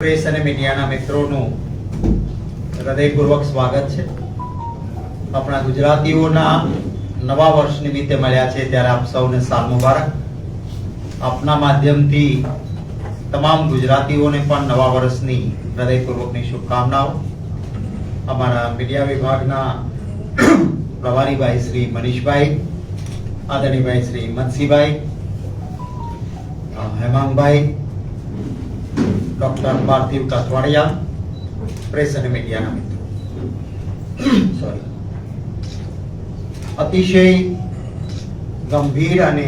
Press અને મીડિયાના મિત્રોનું હૃદયપૂર્વક સ્વાગત છે. આપણા ગુજરાતીઓના નવા વર્ષ નિમિત્તે મળ્યા છે ત્યારે આપ સૌને સાલ મુબારક. આપના માધ્યમથી તમામ ગુજરાતીઓને પણ નવા વર્ષની હૃદયપૂર્વકની શુભકામનાઓ. અમારા મીડિયા વિભાગના પ્રભારીભાઈ શ્રી મનીષભાઈ, આદરણીભાઈ શ્રી મનસીભાઈ હેમાંગભાઈ ડોક્ટર પાર્થિવ કાથવાડિયા, પ્રેસ અને મીડિયાના મિત્રો. સોરી અતિશય ગંભીર અને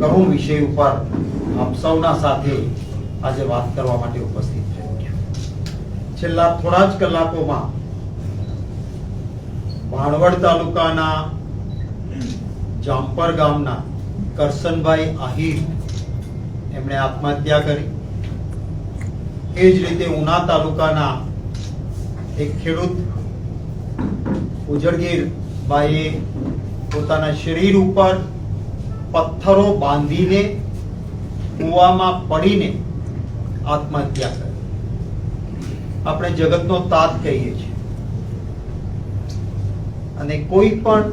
કરુણ વિષય ઉપર આપ સૌના સાથે આજે વાત કરવા માટે ઉપસ્થિત થયો છેલ્લા થોડા જ કલાકોમાં ભાણવડ તાલુકાના જામપર ગામના કરસનભાઈ આહિર એમણે આત્મહત્યા કરી. એ જ રીતે ઉના તાલુકાના એક ખેડૂત, ઉજળગીર બાઈએ પોતાના શરીર ઉપર પથ્થરો બાંધીને કૂવામાં પડીને આત્મહત્યા કરી. આપણે જગતનો તાત કહીએ છીએ. અને કોઈ પણ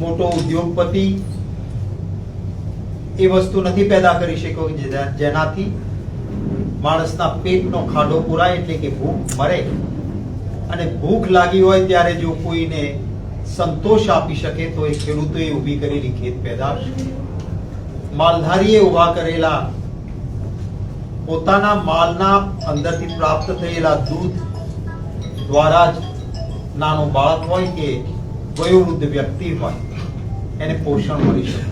મોટો ઉદ્યોગપતિ એ વસ્તુ નથી પેદા કરી શક્યો જેનાથી માણસના પેટનો ખાડો પુરાય એટલે કે ભૂખ મરે. અને ભૂખ લાગી હોય ત્યારે જો કોઈને સંતોષ આપી શકે તો એ ખેડૂતોએ ઊભી કરેલી ખેત પેદાશ. માલધારીએ ઊભા કરેલા પોતાના માલના અંદરથી પ્રાપ્ત થયેલા દૂધ દ્વારા જ નાનો બાળક હોય કે વયોવૃદ્ધ વ્યક્તિ હોય, એને પોષણ મળી શકે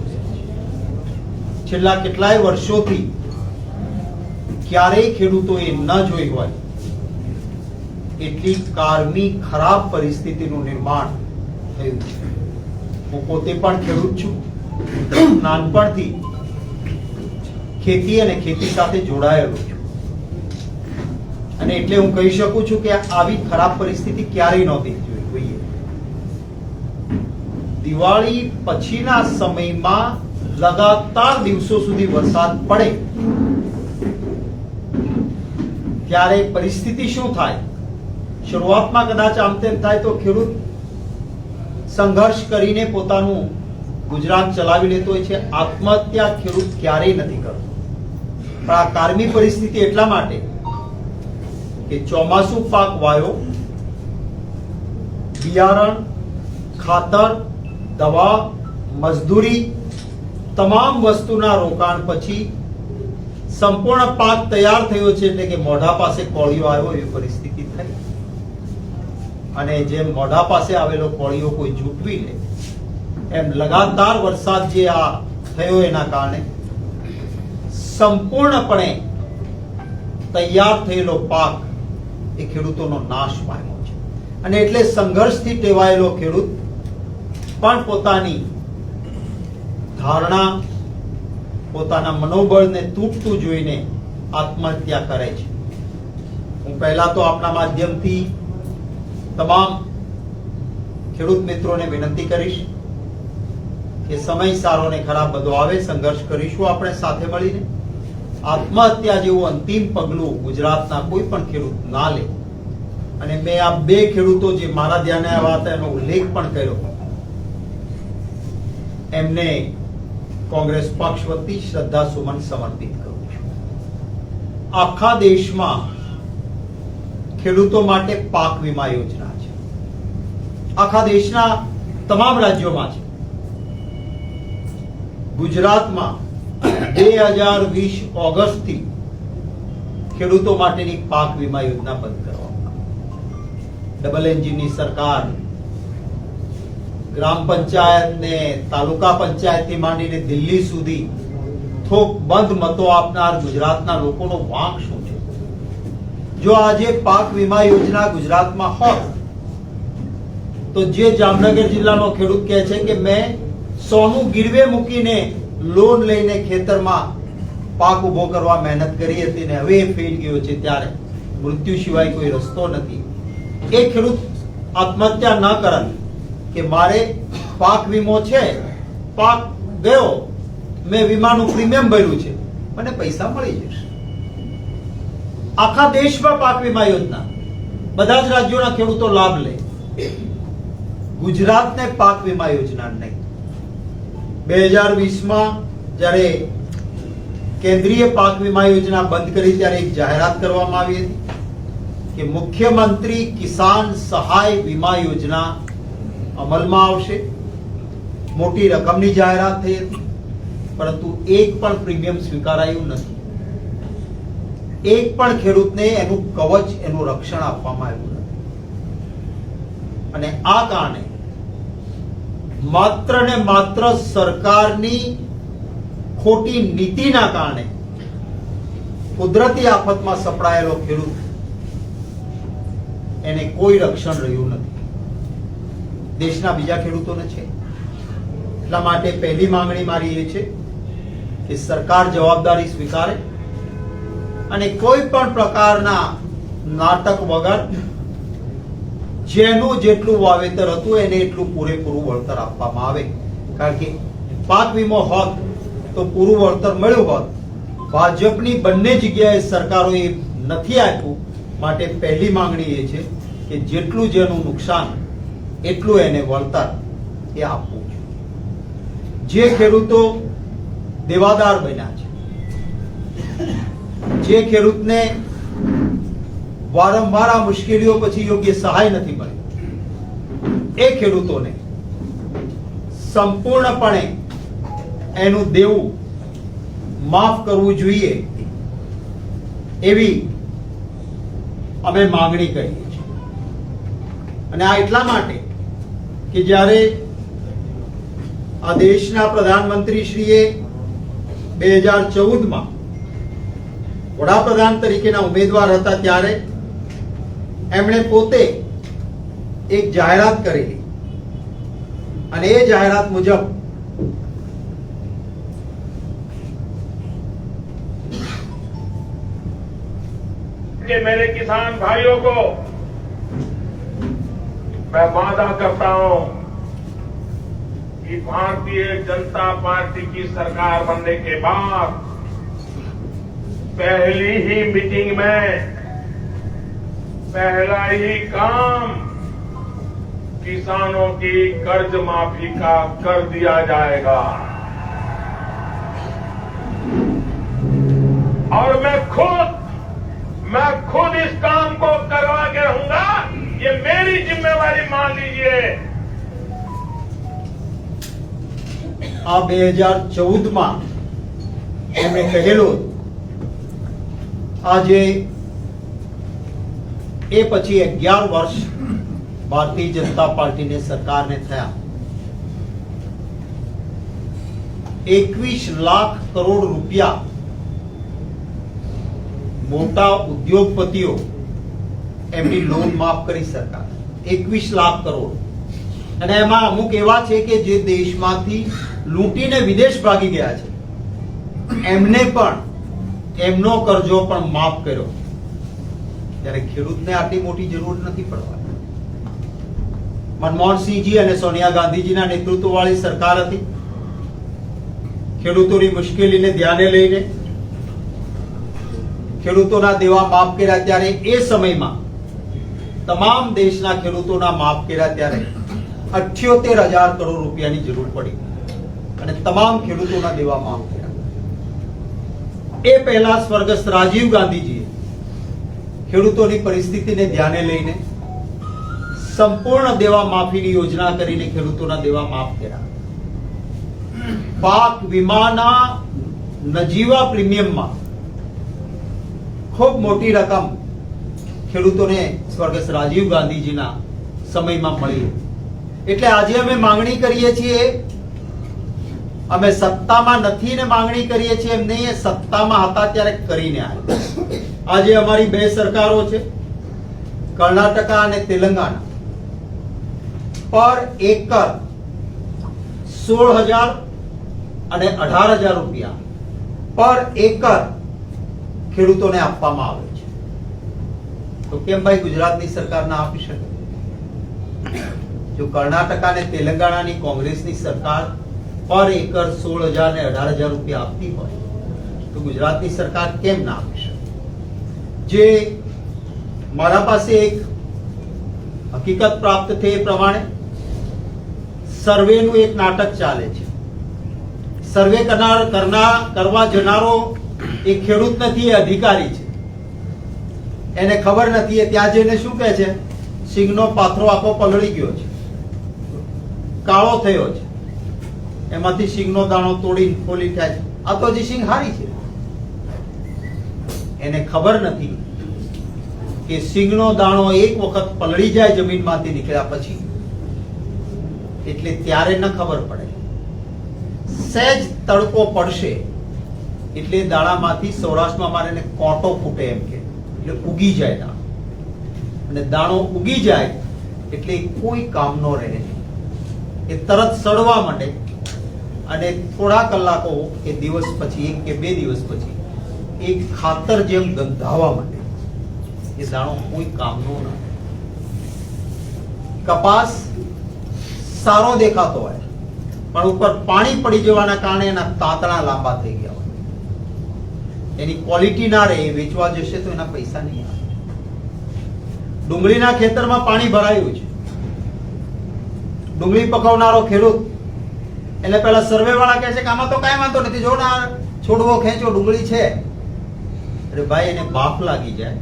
છેલ્લા કેટલાય વર્ષોથી ક્યારેય ખેડૂતોએ ન જોઈ હોય, એટલી કારમી, ખરાબ પરિસ્થિતિનું નિર્માણ થયું છે. હું પોતે પણ ખેડૂત છું. નાનપણથી ખેતી અને ખેતી સાથે જોડાયેલો છું. અને એટલે હું કહી શકું છું કે આવી ખરાબ પરિસ્થિતિ ક્યારેય નહોતી જોઈ. જોઈએ દિવાળી પછીના સમયમાં લગાતાર દિવસો સુધી વરસાદ પડે. ત્યારે પરિસ્થિતિ શું થાય? શરૂઆતમાં કદાચ આમ તેમ થાય તો ખેડૂત સંઘર્ષ કરીને પોતાનું ગુજરાત ચલાવી લેતો હોય છે. આત્મહત્યા ખેડૂત ક્યારેય નથી કરતો. પણ આ કારમી પરિસ્થિતિ એટલા માટે કે ચોમાસું પાક વાયો, બિયારણ, ખાતર, દવા, મજદૂરી, તમામ વસ્તુના રોકાણ પછી સંપૂર્ણ પાક તૈયાર થયો છે એટલે કે મોઢા પાસે કોળિયો આવ્યો, એવી પરિસ્થિતિ થઈ. અને જેમ મોઢા પાસે આવેલો કોળિયો કોઈ ઝૂંટવી લે, એમ લગાતાર વરસાદ જે આ થયો એના કારણે સંપૂર્ણપણે તૈયાર થયેલો પાક એ ખેડૂતોનો નાશ પામ્યો છે. અને એટલે સંઘર્ષથી ટેવાયેલો ખેડૂત પણ પોતાની ધારણા પોતાના મનોબળને તૂટતું જોઈને આત્મહત્યા કરે છે. હું પહેલા તો આપના માધ્યમથી તમામ ખેડૂત મિત્રોને વિનંતી કરીશ કે સમય સારો ને ખરાબ બધો આવે, સંઘર્ષ કરીશું આપણે સાથે મળીને. આત્મહત્યા જેવું અંતિમ પગલું ગુજરાતના કોઈ પણ ખેડૂત ના લે. અને મેં આ બે ખેડૂતો જે મારા ધ્યાને આવ્યા હતા, એનો ઉલ્લેખ પણ કર્યો. એમને કોંગ્રેસ પક્ષ વતી શ્રદ્ધા સુમન સમર્પિત કરું છું. આખા દેશમાં ખેડૂતો માટે પાક વીમા યોજના છે. આખા દેશના તમામ રાજ્યોમાં છે. ગુજરાતમાં બે હજાર વીસ ઓગસ્ટથી ખેડૂતો માટેની પાક વીમા યોજના બંધ કરવામાં. ડબલ એન્જિનની સરકાર ગ્રામ પંચાયત ને તાલુકા પંચાયતથી માંડીને દિલ્હી સુધી થોક બંધ મતો આપનાર ગુજરાતના લોકોનો વાંક શું છે? જો આજે પાક વીમા યોજના ગુજરાતમાં હોત, તો જે જામનગર જિલ્લાનો ખેડૂત કહે છે કે મેં સોનું ગીરવે મૂકીને લોન લઈને ખેતરમાં પાક ઊભો કરવા મહેનત કરી હતી ને હવે એ ફેલ ગયો છે ત્યારે. મૃત્યુ સિવાય કોઈ રસ્તો નથી. એ ખેડૂત આત્મહત્યા ન કરત કે મારે પાક વીમો છે, પાક ગયો, મેં વીમાનું પ્રીમિયમ ભર્યું છે. મને પૈસા મળી જશે. આખા દેશમાં પાક વીમા યોજના. બધા જ રાજ્યોના ખેડૂતો લાભ લે. ગુજરાતને પાક વીમા યોજના નહીં. બે હજાર વીસમાં જ્યારે કેન્દ્રીય પાક વીમા યોજના બંધ કરી ત્યારે એક જાહેરાત કરવામાં આવી હતી કે મુખ્યમંત્રી કિસાન સહાય વીમા યોજના અમલમાં આવશે. મોટી રકમની જાહેરાત થઈ હતી, પરંતુ એક પણ પ્રીમિયમ સ્વીકારાયું નથી. એક પણ ખેડૂતને એનું કવચ, એનું રક્ષણ આપવામાં આવ્યું નથી. અને આ કારણે માત્ર ને માત્ર સરકારની ખોટી નીતિના કારણે કુદરતી આફતમાં સપડાયેલો ખેડૂત એને કોઈ રક્ષણ રહ્યું નથી. દેશના બીજા ખેડૂતોને છે. એટલા માટે પહેલી માંગણી મારી એ છે કે સરકાર જવાબદારી સ્વીકારે અને કોઈ પણ પ્રકારના નાટક વગર જેનું જેટલું વાવેતર હતું એને એટલું પૂરેપૂરું વળતર આપવામાં આવે. કારણ કે પાક વીમો હોત તો પૂરું વળતર મળ્યું હોત. ભાજપની બંને જગ્યાએ સરકારોએ નથી આપ્યું. માટે પહેલી માંગણી એ છે કે જેટલું જેનું નુકસાન એટલું એને વળતર એ આપવું જોઈએ જે ખેડૂતો દેવાદાર બન્યા છે, જે ખેડૂતને વારંવાર આ મુશ્કેલીઓ પછી યોગ્ય સહાય નથી મળી, એ ખેડૂતોને સંપૂર્ણપણે એનું દેવું માફ કરવું જોઈએ એવી અમે માંગણી કરીએ છીએ. અને આ એટલા માટે કે જ્યારે આ દેશના પ્રધાનમંત્રી શ્રીએ બે હજાર ચૌદમાં વડાપ્રધાન તરીકેના ઉમેદવાર હતા ત્યારે એમણે પોતે એક જાહેરાત કરેલી. અને એ જાહેરાત મુજબ કે મેરે કિસાન ભાઈઓ કો मैं वादा करता हूँ कि भारतीय जनता पार्टी की सरकार बनने के बाद पहली ही मीटिंग में पहला ही काम किसानों की कर्ज माफ़ी का कर दिया जाएगा। और मैं खुद मैं खुद इस काम को करवा के रहूँगा। ये मेरी जिम्मेवारी मान लीजिए આ બે હજાર ચૌદમાં એમણે કહેલું આજે એ પછી અગિયાર વર્ષ ભારતીય જનતા પાર્ટીને સરકારને થયા એકવીસ લાખ કરોડ રૂપિયા મોટા ઉદ્યોગપતિઓ એમની લોન માફ કરી સરકાર એકવીસ લાખ કરોડ. અને એમાં અમુક એવા છે કે જે દેશમાંથી લૂંટીને વિદેશ ભાગી ગયા છે. એમને પણ, એમનો કરજો પણ માફ કર્યો. ત્યારે ખેડૂતને આટલી મોટી જરૂર નથી પડવાની. મનમોહનસિંહજી અને સોનિયા ગાંધીજીના નેતૃત્વ વાળી સરકાર હતી. ખેડૂતોની મુશ્કેલીને ધ્યાને લઈને, ખેડૂતોના દેવા માફ કર્યા ત્યારે એ સમયમાં તમામ દેશના ખેડૂતોના માફ કર્યા ત્યારે અઠ્યોતેર હજાર કરોડ રૂપિયાની જરૂર પડી અને તમામ ખેડૂતોના દેવા માફ કર્યા એ પહેલા સ્વર્ગસ્થ રાજીવ ગાંધીજીએ ખેડૂતોની પરિસ્થિતિને ધ્યાને લઈને સંપૂર્ણ દેવા માફીની યોજના કરીને ખેડૂતોના દેવા માફ કર્યા. પાક વીમાના નજીવા પ્રીમિયમમાં ખૂબ મોટી રકમ ખેડૂતોને સ્વર્ગસ્થ રાજીવ ગાંધીજીના સમયમાં મળી એટલે આજે અમે માંગણી કરીએ છીએ, અમે સત્તામાં નથી ને માંગણી કરીએ છીએ, એમ નહીં સત્તામાં હતા ત્યારે કરીને આવ્યા. આજે અમારી બે સરકારો છે, કર્ણાટકા અને તેલંગાણા. પર એકર સોળ હજાર અને અઢાર હજાર રૂપિયા. પર એકર ખેડૂતોને આપવામાં આવે. તો કેમ ભાઈ ગુજરાતની સરકાર ના આપી શકે? જો કર્ણાટકા અને તેલંગાણાની કોંગ્રેસની સરકાર પર એકર સોળ હજાર ને અઢાર હજાર રૂપિયા આપતી હોય, તો ગુજરાતની સરકાર કેમ ના આપી શકે? જે મારા પાસે એક હકીકત પ્રાપ્ત થઈ એ પ્રમાણે, સર્વેનું એક નાટક ચાલે છે. સર્વે કરનાર કરનાર કરવા જનારો એ ખેડૂત નથી, એ અધિકારી છે. એને ખબર નથી, એ ત્યાં જઈને શું કહે છે? સિંગનો પાથરો આખો પલળી ગયો છે. કાળો થયો છે. એમાંથી સિંગનો દાણો તોડી ખોલી થાય છે. આ તો હજી સિંગ હારી છે. એને ખબર નથી કે સિંગનો દાણો એક વખત પલળી જાય જમીનમાંથી નીકળ્યા પછી. એટલે ત્યારે ન ખબર પડે. સહેજ તડકો પડશે એટલે દાણામાંથી સૌરાષ્ટ્રમાં મારે કોટો ફૂટે એમ કે. એટલે ઉગી જાય દાણો. અને દાણો ઉગી જાય એટલે કોઈ કામનો રહે. નહીં એ તરત સડવા માંડે અને થોડા કલાકો કે દિવસ પછી, એક કે બે દિવસ પછી, એક ખાતર જેમ ગંધાવા માંડે. એ દાણો કોઈ કામનો ના કપાસ સારો દેખાતો હોય, પણ ઉપર પાણી પડી જવાના કારણે એના તાતણા લાંબા થઈ ગયા એની ક્વોલિટી ના રહે વેચવા જશે તો એના પૈસા નહીં આવે. ડુંગળીના ખેતરમાં પાણી ભરાયું છે. ડુંગળી પકવનારો ખેડૂત એટલે પેલા સર્વે વાળા કહે છે કે આમાં તો કાંઈ વાંધો નથી, જો ના છોડવો, ખેંચો, ડુંગળી છે. અરે ભાઈ, એને બાફ લાગી જાય.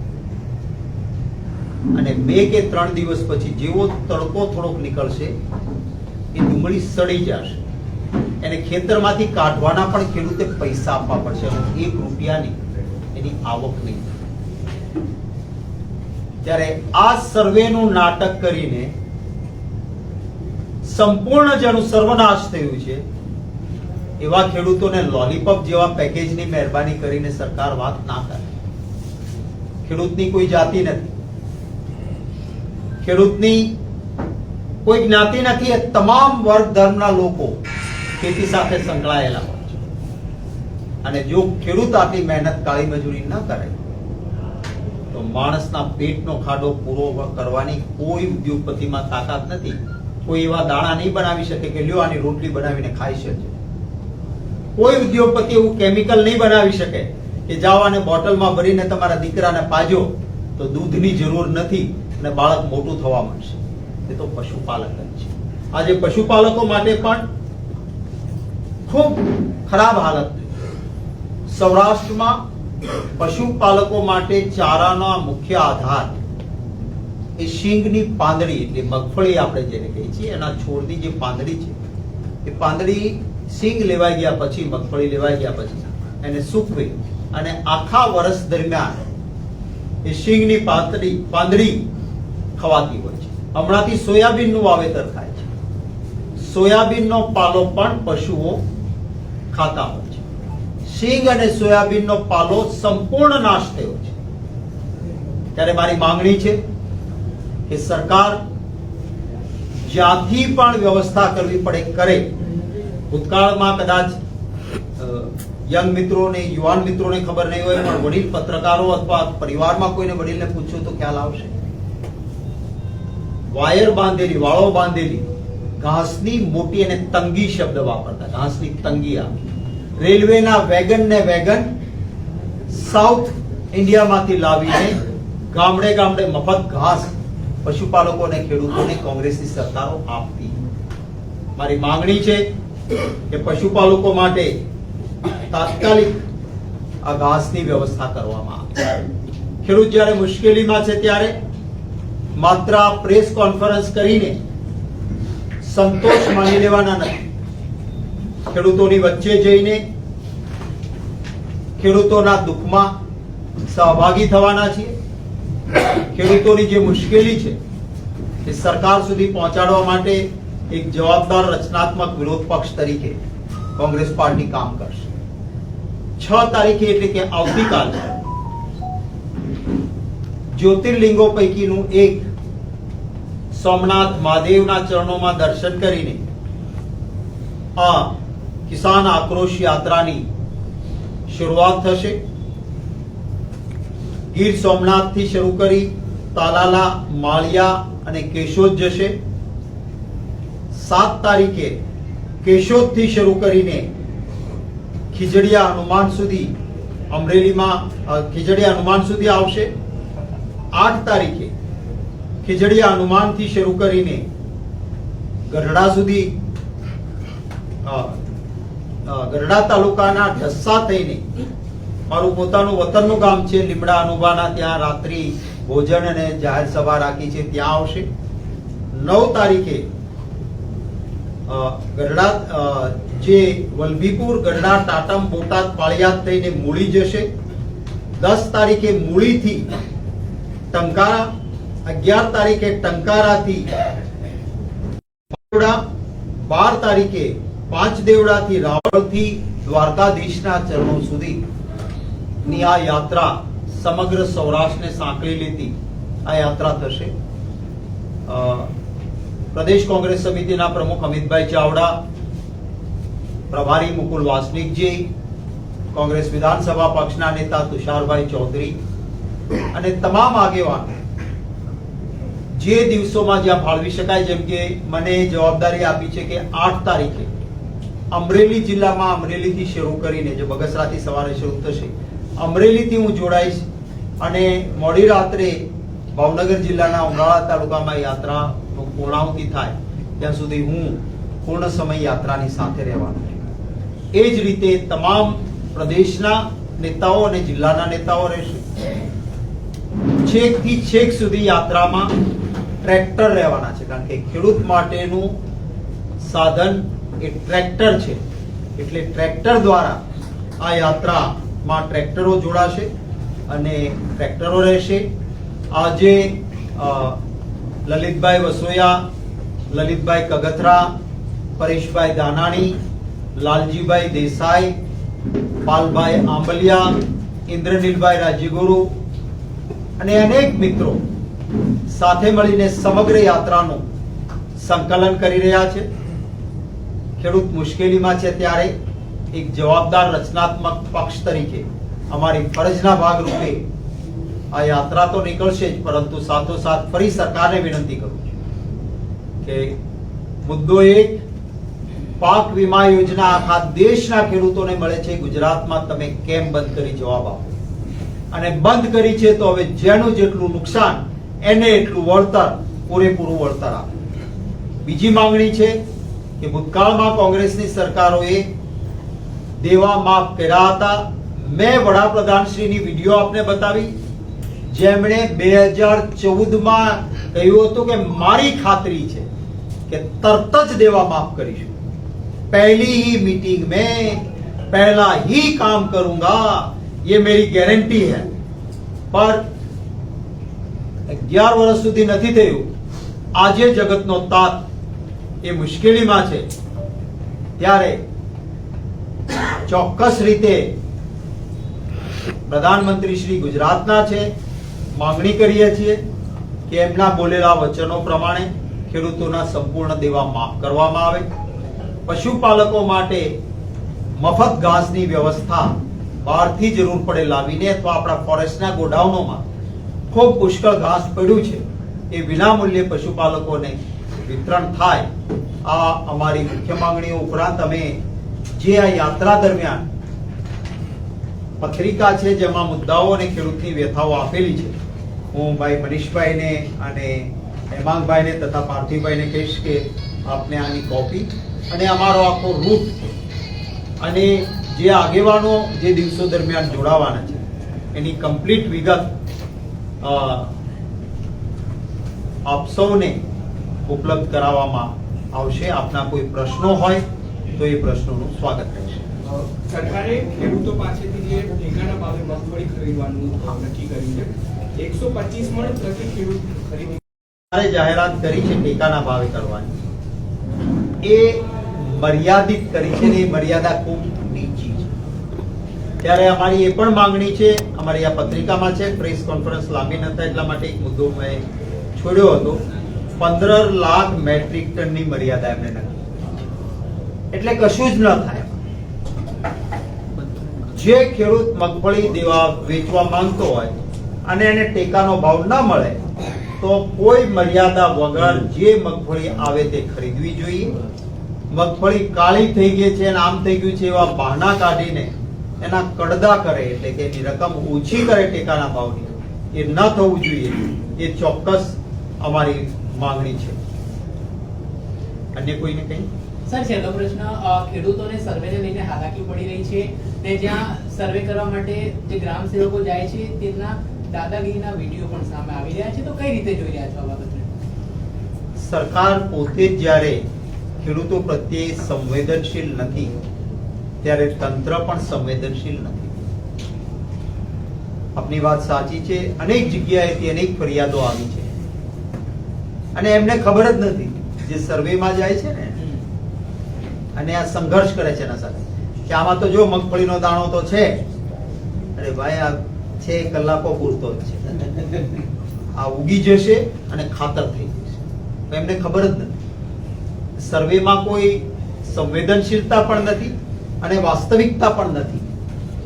અને બે કે ત્રણ દિવસ પછી જેવો તડકો થોડોક નીકળશે, એ ડુંગળી સડી જશે. એને ખેતરમાંથી કાઢવાના પણ ખેડૂતે પૈસા આપવા પડશે. એક રૂપિયાની એની આવક નહીં. ત્યારે આ સર્વેનું નાટક કરીને સંપૂર્ણ જેનું સર્વનાશ થયું છે, એવા ખેડૂતોને લોલીપોપ જેવા પેકેજની મહેરબાની કરીને સરકાર વાત ના કરે. ખેડૂતની કોઈ જાતિ નથી. ખેડૂતની કોઈ જ્ઞાતિ નથી. એ તમામ વર્ગ ધર્મના લોકો ખેતી સાથે સંકળાયેલા હોય છે. અને જો ખેડૂત આટલી મહેનત કાળી મજૂરી ન કરે, તો માણસના પેટનો ખાડો પૂરો કરવાની કોઈ ઉદ્યોગપતિમાં તાકાત નથી. કોઈ એવા દાણા નહીં બનાવી શકે કે લ્યો આની રોટલી બનાવીને ખાઈ શકે. કોઈ ઉદ્યોગપતિ એવું કેમિકલ નહીં બનાવી શકે કે જાઓ આને બોટલમાં ભરીને તમારા દીકરાને પાજો, તો દૂધની જરૂર નથી અને બાળક મોટું થવા માંડશે. એ તો પશુપાલક જ છે. આજે પશુપાલકો માટે પણ ખૂબ ખરાબ હાલત સૌરાષ્ટ્રમાં પશુપાલકો માટે ચારાનો મુખ્ય આધાર એ શીંગની પાંદડી એટલે મગફળી આપણે જેને કહીએ છીએ, એના છોડની જે પાંદડી છે, એ પાંદડી શીંગ લેવાઈ ગયા પછી, મગફળી લેવાઈ ગયા પછી, એને સૂકવી અને આખા વર્ષ દરમિયાન એ શીંગની પાંદડી પાંદડી ખવાતી હોય છે. હમણાંથી સોયાબીનનું વાવેતર થાય છે. સોયાબીનનો પાલો પણ પશુઓ ખાતા હોય છે. સિંગ અને સોયાબીનનો પાલો સંપૂર્ણ નાશ થયો છે. ત્યારે મારી માંગણી છે કે સરકાર જ્યાંથી પણ વ્યવસ્થા કરવી પડે, કરે. ભૂતકાળમાં કદાચ યંગ મિત્રોને, યુવાન મિત્રોને ખબર નહીં હોય, પણ વડીલ પત્રકારો અથવા પરિવારમાં કોઈને વડીલને પૂછ્યું તો ખ્યાલ આવશે. વાયર બાંધેલી, વાળો બાંધેલી, ઘાસની મોટી અને તંગી શબ્દ વાપરતા, ઘાસની તંગી આવી રેલવેના વેગન ને વેગન સાઉથ ઇન્ડિયામાંથી લાવીને ગામડે ગામડે મફત ઘાસ પશુપાલકો અને ખેડૂતોને કોંગ્રેસની સરકારો આપતી. મારી માંગણી છે કે પશુપાલકો માટે તાત્કાલિક આ ઘાસની વ્યવસ્થા કરવામાં આવે. ખેડૂત જ્યારે મુશ્કેલીમાં છે ત્યારે માત્ર પ્રેસ કોન્ફરન્સ કરીને સંતોષ માની લેવાના નથી. ખેડૂતોની વચ્ચે જઈને ખેડૂતોના દુઃખમાં સહભાગી થવાના છીએ. ખેડૂતોની જે મુશ્કેલી છે, એ સરકાર સુધી પહોંચાડવા માટે એક જવાબદાર રચનાત્મક વિરોધ પક્ષ તરીકે કોંગ્રેસ પાર્ટી કામ કરશે. છ તારીખે એટલે કે આવતીકાલ જ્યોતિર્લિંગો પૈકીનું એક સોમનાથ મહાદેવના ચરણોમાં દર્શન કરીને આ કિસાન આક્રોશ યાત્રાની શરૂઆત થશે. ગીર સોમનાથથી શરૂ કરી તાલાલા, માળિયા અને કેશોદ જશે. સાત તારીખે કેશોદથી શરૂ કરીને ખીજડીયા હનુમાન સુધી અમરેલીમાં ખીજડીયા હનુમાન સુધી આવશે. આઠ તારીખે ખીજડીયા હનુમાનથી શરૂ કરીને ગઢડા સુધી અ, તાલુકાના ઢસ્સા થઈને મારું પોતાનું વતનનું ગામ છે લીમડા અનુભાના ત્યાં રાત્રિ ભોજન અને જાહેર સભા રાખી છે. ત્યાં આવશે. નવ તારીખે ગરડા જે વલભીપુર ગરડા ટાટમ બોટાદ પાળિયાદ થઈને મૂળી જશે. દસ તારીખે મૂળીથી ટંકારા અગિયાર તારીખે ટંકારાથી બાર તારીખે પાંચ દેવડાથી રાવળથી દ્વારકાધીશના ચરણો સુધી ની આ યાત્રા સમગ્ર સૌરાષ્ટ્રને સાંકળી લેતી આ યાત્રા થશે. પ્રદેશ કોંગ્રેસ સમિતિના પ્રમુખ અમિતભાઈ ચાવડા, પ્રભારી મુકુલ વાસનિકજી, કોંગ્રેસ વિધાનસભા પક્ષના નેતા તુષારભાઈ ચૌધરી અને તમામ આગેવાન જે દિવસોમાં જ્યાં ફાળવી શકાય, જેમ કે મને જવાબદારી આપી છે કે આઠ તારીખે અમરેલી જિલ્લામાં અમરેલીથી શરૂ કરીને જે બગસરાથી સવારે શરૂ થશે, અમરેલીથી હું જોડાઈશ અને મોડી રાત્રે ભાવનગર જિલ્લાના ઉમરાળા તાલુકામાં યાત્રાનું પૂર્ણાહુતિ થાય, ત્યાં સુધી હું પૂર્ણ સમય યાત્રાની સાથે રહેવાનો એ જ રીતે તમામ પ્રદેશના નેતાઓ અને જિલ્લાના નેતાઓ રહેશે. છેકથી છેક સુધી યાત્રામાં ટ્રેક્ટર રહેવાના છે, કારણ કે ખેડૂત માટેનું સાધન એ ટ્રેક્ટર છે. એટલે ટ્રેક્ટર દ્વારા આ યાત્રામાં ટ્રેક્ટરો જોડાશે અને ટ્રેક્ટરો રહેશે. આજે લલિતભાઈ વસોયા, લલિતભાઈ કગથરા, પરેશભાઈ દાનાણી, લાલજીભાઈ દેસાઈ, પાલભાઈ આંબલિયા, ઇન્દ્રનીલભાઈ રાજ્યગુરુ અને અનેક મિત્રો સાથે મળીને સમગ્ર યાત્રાનું સંકલન કરી રહ્યા છે. ખેડૂત મુશ્કેલીમાં છે ત્યારે એક જવાબદાર રચનાત્મક પક્ષ તરીકે અમારી ફરજના ભાગરૂપે આ યાત્રા તો નીકળશે જ, પરંતુ સાથોસાથ ફરી સરકારને વિનંતી કરું કે મુદ્દો એક પાક વીમા યોજના આખા દેશના ખેડૂતોને મળે છે. ગુજરાતમાં તમે કેમ બંધ કરી જવાબ આપો? અને બંધ કરી છે તો હવે જેનું જેટલું નુકસાન, એને એટલું વળતર, પૂરેપૂરું વળતર આપો. બીજી માંગણી છે કે ભૂતકાળમાં કોંગ્રેસની સરકારોએ દેવા માફ કર્યા હતા મેં વડાપ્રધાનશ્રીની વિડીયો આપને બતાવી જેમણે બે હજાર ચૌદમાં કહ્યું હતું કે મારી ખાતરી છે કે તરત જ દેવા માફ કરીશું पहली ही मीटिंग में पहला ही काम करूंगा ये मेरी गारंटी है पर અગિયાર વર્ષ સુધી નથી થયું આજે જગતનો તાત એ મુશ્કેલીમાં છે. ત્યારે ચોક્કસ રીતે પ્રધાનમંત્રી શ્રી ગુજરાતના છે, માંગણી કરીએ છીએ કે એમના બોલેલા વચનો પ્રમાણે ખેડૂતોના સંપૂર્ણ દેવા માફ કરવામાં આવે. પશુપાલકો માટે મફત ઘાસની વ્યવસ્થા બહારથી જરૂર પડે લાવીને અથવા આપણા ફોરેસ્ટના ગોડાઉનોમાં ખૂબ પુષ્કળ ઘાસ પડ્યું છે. એ વિનામૂલ્યે પશુપાલકોને વિતરણ થાય, આ અમારી મુખ્ય માંગણીઓ ઉપરાંત અમે જે આ યાત્રા દરમિયાન પત્રિકા છે, જેમાં મુદ્દાઓ અને ખેડૂતની વ્યથાઓ આપેલી છે, હું ભાઈ મનીષભાઈને અને હેમાંગભાઈને તથા પાર્થિવભાઈને કહીશ કે આપને આની કોપી અને અમારો આખો રૂટ અને જે આગેવાનો જે દિવસો દરમિયાન જોડાવાના છે, એની કમ્પ્લીટ વિગત આપ સૌને ઉપલબ્ધ કરાવવામાં આવશે. આપના કોઈ પ્રશ્નો હોય તો એ પ્રશ્નોનું સ્વાગત રહેશે સરકારે ખેડૂતો પાસેથી જે ટેકાના ભાવે મગફળી ખરીદવાનું નક્કી કર્યું છે. એકસો પચીસ મણ પ્રતિ ખેડૂત ખરીદી સરકારે જાહેરાત કરી છે ટેકાના ભાવે કરવાની. એ મર્યાદિત કરી છે ને એ મર્યાદા ખૂબ નીચી છે. ત્યારે અમારી એ પણ માંગણી છે અમારી આ પત્રિકામાં છે પ્રેસ કોન્ફરન્સ લાંબી ન થાય એટલા માટે એક મુદ્દો મેં છોડ્યો હતો. પંદર લાખ મેટ્રિક ટનની મર્યાદા એમણે નક્કી. એટલે કશું જ ન થાય. જે ખેડૂત મગફળી દેવા વેચવા માંગતો હોય અને એને ટેકાનો ભાવ ન મળે, તો કોઈ મર્યાદા વગર જે મગફળી આવે તે ખરીદવી જોઈએ. મગફળી કાળી થઈ ગઈ છે આમ થઈ ગયું છે એવા બહાના કાઢીને એના કડદા કરે એટલે કે એની રકમ ઓછી કરે ટેકાના ભાવની. એ ન થવું જોઈએ. એ ચોક્કસ અમારી માંગણી છે. અન્ય કોઈને કંઈ? સર છેલ્લો પ્રશ્ન ખેડૂતોને સર્વેને લઈને હાલાકી પડી રહી છે ને જ્યાં સર્વે કરવા માટે જે ગ્રામ સેવકો જાય છે તેમના દાદાગીરીના વીડિયો પણ સામે આવી રહ્યા છે. તો કઈ રીતે જોઈ રહ્યા છો આ બાબતને? સરકાર પોતે જ જ્યારે ખેડૂતો પ્રત્યે સંવેદનશીલ નથી ત્યારે તંત્ર પણ સંવેદનશીલ નથી. આપની વાત સાચી છે. અનેક જગ્યાએથી અનેક ફરિયાદો આવી છે. અને એમને ખબર જ નથી જે સર્વેમાં જાય છે ને અને આ સંઘર્ષ કરે છે એના સાથે. કે આમાં તો જો મગફળીનો દાણો તો છે. અરે ભાઈ આ છે કલાકો પૂરતો જ છે. આ ઉગી જશે અને ખાતર થઈ જશે. એમને ખબર જ નથી. સર્વેમાં કોઈ સંવેદનશીલતા પણ નથી અને વાસ્તવિકતા પણ નથી.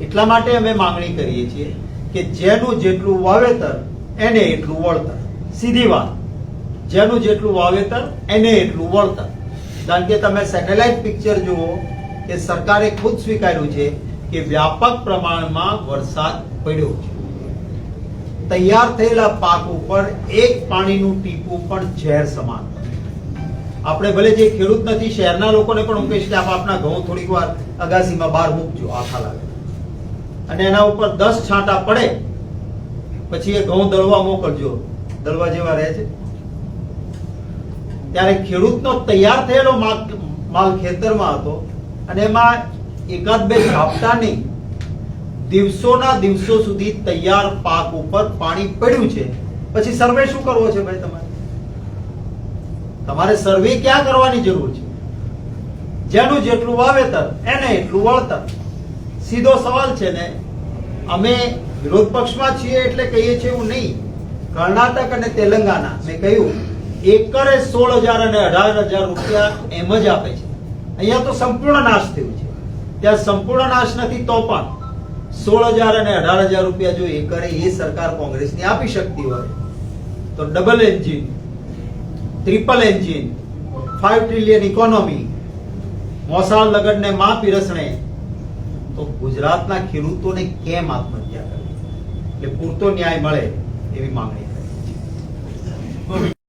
એટલા માટે અમે માંગણી કરીએ છીએ કે જેનું જેટલું વાવેતર એને એટલું વળતર. સીધી વાત. જેનું જેટલું વાવેતર, એને એટલું વળતર. કારણ કે તમે સેટેલાઇટ પિક્ચર જુઓ કે સરકારે ખુદ સ્વીકાર્યું છે કે વ્યાપક પ્રમાણમાં વરસાદ પડ્યો છે. તૈયાર થયેલા પાક ઉપર એક પાણીનું ટીપું પણ ઝેર સમાન. આપણે ભલે જે ખેડૂત નથી, શહેરના લોકોને પણ હું કહીશ કે આપ આપના ઘઉં થોડીક વાર અગાસીમાં બહાર મૂકજો, આખા લાગે. અને એના ઉપર દસ છાંટા પડે, પછી એ ઘઉં દળવા મોકલજો. દળવા જેવા રહે છે. ત્યારે ખેડૂતનો તૈયાર થયેલો માલ- ખેતરમાં હતો અને એમાં એકાદ બે ઝાપટા દિવસોના દિવસો સુધી તૈયાર પાક ઉપર પાણી પડ્યું છે. પછી સર્વે શું કરવો છે ભાઈ તમારે? તમારે સર્વે ક્યાં કરવાની જરૂર છે? જેનું જેટલું વાવેતર, એને એટલું વળતર. સીધો સવાલ છે ને, અમે વિરોધ પક્ષમાં છીએ એટલે કહીએ છીએ એવું નહીં. કર્ણાટક અને તેલંગાના, મેં કહ્યું એકરે સોળ હજાર અને અઢાર હજાર રૂપિયા એમ જ આપે છે. અહીંયા તો સંપૂર્ણ નાશ થયું છે. ત્યાં સંપૂર્ણ નાશ નથી, તો પણ સોળ હજાર અને અઢાર હજાર રૂપિયા જો એકરે એ સરકાર કોંગ્રેસની આપી શકતી હોય, તો double engine triple engine five trillion economy મોસાળ લગડને માં પીરસણે, તો ગુજરાતના ખેડૂતોને કેમ આત્મહત્યા કરવી? એટલે પૂરતો ન્યાય મળે એવી માંગણી કરી.